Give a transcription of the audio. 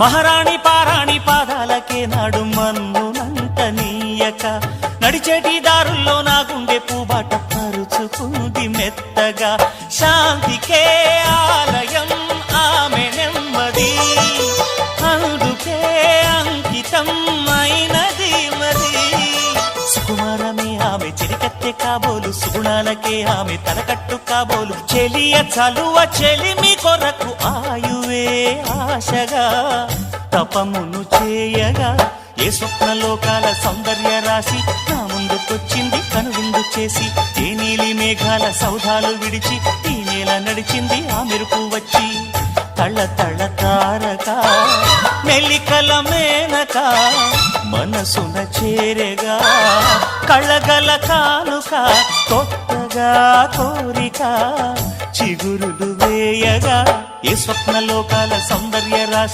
మహారాణి పారాణి పాదాలకే నాడు మన్ను నంట నీయక నడిచేటి దారుల్లో నా గుండె పూబాట పరుచుకుంది మెత్తగా. శాంతికే ఆలయం ఆమె నెమ్మది. అందుకే అంకితం అయినది మరి సుకుమారమే ఆమె చిరికత్తె కాబోలు సుగుణాలకే ఆమె తలకట్టు కాబోలు. చెలియ చలువ చెలిమి కొరకు ఆయువే ఆ ఆశగా తపమును చేయగా ఏ స్వప్న లోకాల సౌందర్య రాశి నా ముందుకొచ్చింది కనువిందు చేసి ఏ నీలి మేఘాల సౌధాలు విడిచి ఈ నేల నడిచింది ఆ మెరుపు వచ్చి. తళ్ళ తళ్ళ తారక మెల్లికల మేనక మనసున చేరగా కళ్ళగల కానుక కొత్తగా కోరిక చిగురులు వేయగా ఏ స్వప్న లోకాల సౌందర్య రాశి